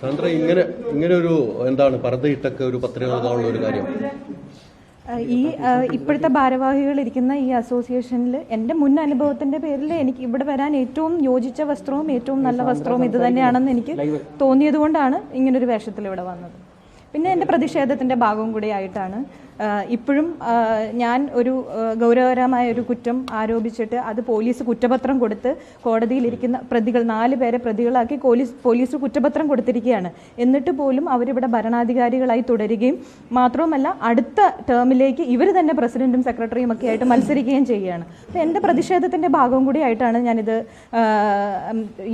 സാന്ദ്ര ഇങ്ങനെ ഇങ്ങനെ ഒരു എന്താണ് പർദ്ദയിട്ടൊക്കെ ഒരു പത്രിക ഒരു കാര്യം. ഈ ഇപ്പോഴത്തെ ഭാരവാഹികൾ ഇരിക്കുന്ന ഈ അസോസിയേഷനിൽ എന്റെ മുൻ അനുഭവത്തിന്റെ പേരിൽ എനിക്ക് ഇവിടെ വരാൻ ഏറ്റവും യോജിച്ച വസ്ത്രവും ഏറ്റവും നല്ല വസ്ത്രവും ഇത് തന്നെയാണെന്ന് എനിക്ക് തോന്നിയതുകൊണ്ടാണ് ഇങ്ങനൊരു വേഷത്തിൽ ഇവിടെ വന്നത്. പിന്നെ എന്റെ പ്രതിഷേധത്തിന്റെ ഭാഗം കൂടി ആയിട്ടാണ് ഇപ്പോഴും ഞാൻ ഒരു ഗൗരവകരമായ ഒരു കുറ്റം ആരോപിച്ചിട്ട് അത് പോലീസ് കുറ്റപത്രം കൊടുത്ത് കോടതിയിലിരിക്കുന്ന പ്രതികൾ നാല് പേരെ പ്രതികളാക്കി പോലീസ് പോലീസ് കുറ്റപത്രം കൊടുത്തിരിക്കുകയാണ്. എന്നിട്ട് പോലും അവരിവിടെ ഭരണാധികാരികളായി തുടരുകയും മാത്രവുമല്ല അടുത്ത ടേമിലേക്ക് ഇവർ തന്നെ പ്രസിഡന്റും സെക്രട്ടറിയും ഒക്കെ ആയിട്ട് മത്സരിക്കുകയും ചെയ്യുകയാണ്. അപ്പോൾ എന്റെ പ്രതിഷേധത്തിന്റെ ഭാഗം കൂടി ആയിട്ടാണ് ഞാനിത്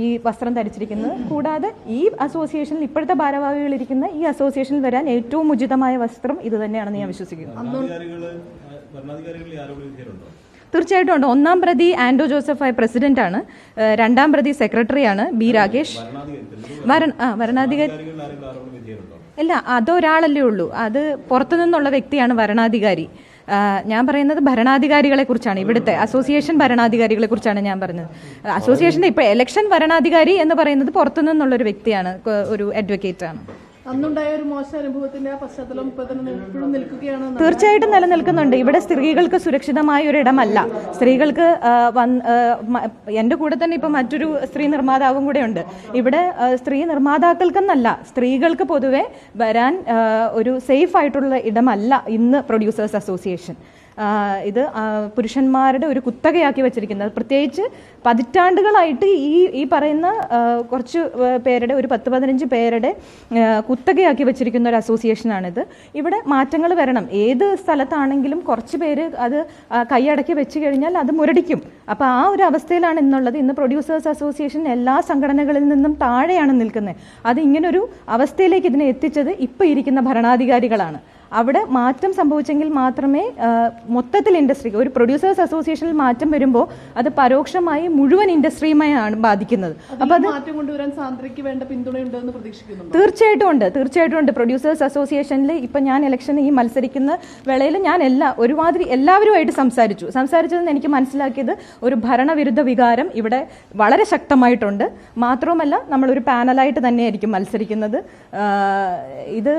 ഈ വസ്ത്രം ധരിച്ചിരിക്കുന്നത്. കൂടാതെ ഈ അസോസിയേഷനിൽ ഇപ്പോഴത്തെ ഭാരവാഹികളിരിക്കുന്ന ഈ അസോസിയേഷനിൽ വരാൻ ഏറ്റവും ഉചിതമായ വസ്ത്രം ഇത് തന്നെയാണെന്ന് ഞാൻ വിശ്വസിക്കുന്നു. ആരോപണ തീർച്ചയായിട്ടും ഉണ്ട് ഒന്നാം പ്രതി ആൻഡോ ജോസഫ് ജോസഫായ പ്രസിഡന്റ് ആണ് രണ്ടാം പ്രതി സെക്രട്ടറി ആണ് ബി രാകേഷ്. വരണാധികാരി ഇല്ല അതൊരാളല്ലേ ഉള്ളൂ. അത് പുറത്തു നിന്നുള്ള വ്യക്തിയാണ് വരണാധികാരി ഞാൻ പറയുന്നത് ഭരണാധികാരികളെ കുറിച്ചാണ്. ഇവിടുത്തെ അസോസിയേഷൻ ഭരണാധികാരികളെ കുറിച്ചാണ് ഞാൻ പറഞ്ഞത് അസോസിയേഷന്റെ ഇപ്പൊ ഇലക്ഷൻ ഭരണാധികാരി എന്ന് പറയുന്നത് പുറത്തു നിന്നുള്ള ഒരു വ്യക്തിയാണ് ഒരു അഡ്വക്കേറ്റ് ആണ്. അന്നുണ്ടായ ഒരു അനുഭവത്തിന്റെ നിൽക്കുകയാണ് തീർച്ചയായിട്ടും നിലനിൽക്കുന്നുണ്ട്. ഇവിടെ സ്ത്രീകൾക്ക് സുരക്ഷിതമായ ഒരു ഇടമല്ല സ്ത്രീകൾക്ക് എന്റെ കൂടെ തന്നെ ഇപ്പൊ മറ്റൊരു സ്ത്രീ നിർമ്മാതാവും കൂടെ ഉണ്ട്. ഇവിടെ സ്ത്രീ നിർമ്മാതാക്കൾക്കെന്നല്ല സ്ത്രീകൾക്ക് പൊതുവെ വരാൻ ഒരു സേഫ് ആയിട്ടുള്ള ഇടമല്ല ഇന്ന് പ്രൊഡ്യൂസേഴ്സ് അസോസിയേഷൻ. ഇത് പുരുഷന്മാരുടെ ഒരു കുത്തകയാക്കി വെച്ചിരിക്കുന്നത്. പ്രത്യേകിച്ച് പതിറ്റാണ്ടുകളായിട്ട് ഈ ഈ പറയുന്ന കുറച്ച് പേരുടെ ഒരു പത്ത് പതിനഞ്ച് പേരുടെ കുത്തകയാക്കി വെച്ചിരിക്കുന്ന ഒരു അസോസിയേഷനാണിത്. ഇവിടെ മാറ്റങ്ങൾ വരണം. ഏത് സ്ഥലത്താണെങ്കിലും കുറച്ച് പേര് അത് കൈയടക്കി വെച്ച് കഴിഞ്ഞാൽ അത് മുരടിക്കും. അപ്പോൾ ആ ഒരു അവസ്ഥയിലാണ് ഇന്നുള്ളത്. ഇന്ന് പ്രൊഡ്യൂസേഴ്സ് അസോസിയേഷൻ എല്ലാ സംഘടനകളിൽ നിന്നും താഴെയാണ് നിൽക്കുന്നത്. അത് ഇങ്ങനൊരു അവസ്ഥയിലേക്ക് ഇതിനെ എത്തിച്ചത് ഇപ്പോൾ ഇരിക്കുന്ന ഭരണാധികാരികളാണ്. അവിടെ മാറ്റം സംഭവിച്ചെങ്കിൽ മാത്രമേ മൊത്തത്തിൽ ഇൻഡസ്ട്രിക്ക് ഒരു പ്രൊഡ്യൂസേഴ്സ് അസോസിയേഷനിൽ മാറ്റം വരുമ്പോൾ അത് പരോക്ഷമായി മുഴുവൻ ഇൻഡസ്ട്രിയുമായാണ് ബാധിക്കുന്നത്. അപ്പൊ അത് മാറ്റം കൊണ്ടുവരാൻ സാന്ദ്രയ്ക്ക് വേണ്ട പിന്തുണയുണ്ടെന്ന് പ്രതീക്ഷിക്കുന്നുണ്ട്? തീർച്ചയായിട്ടും ഉണ്ട്. തീർച്ചയായിട്ടും ഉണ്ട്. പ്രൊഡ്യൂസേഴ്സ് അസോസിയേഷനിൽ ഇപ്പം ഞാൻ ഇലക്ഷന് ഈ മത്സരിക്കുന്ന വേളയിൽ ഞാൻ എല്ലാ ഒരുമാതിരി എല്ലാവരുമായിട്ട് സംസാരിച്ചു. സംസാരിച്ചതെന്ന് എനിക്ക് മനസ്സിലാക്കിയത് ഒരു ഭരണവിരുദ്ധ വികാരം ഇവിടെ വളരെ ശക്തമായിട്ടുണ്ട്. മാത്രവുമല്ല ഒരു പാനലായിട്ട് തന്നെയായിരിക്കും മത്സരിക്കുന്നത്. ഇത്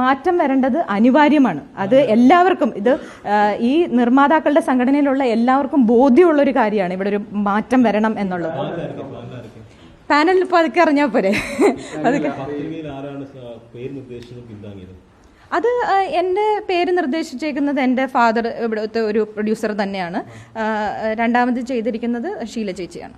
മാറ്റം വരേണ്ടത് അനിവാര്യമാണ്. അത് എല്ലാവർക്കും ഇത് ഈ നിർമ്മാതാക്കളുടെ സംഘടനയിലുള്ള എല്ലാവർക്കും ബോധ്യമുള്ള ഒരു കാര്യമാണ് ഇവിടെ ഒരു മാറ്റം വരണം എന്നുള്ളത്. പാനൽ ഇപ്പൊ അതൊക്കെ അറിഞ്ഞാൽ പോരെ. അതൊക്കെ അത് എന്റെ പേര് നിർദ്ദേശിച്ചേക്കുന്നത് എന്റെ ഫാദർ ഇവിടുത്തെ ഒരു പ്രൊഡ്യൂസർ തന്നെയാണ്. രണ്ടാമത് ചെയ്തിരിക്കുന്നത് ഷീല ചേച്ചിയാണ്.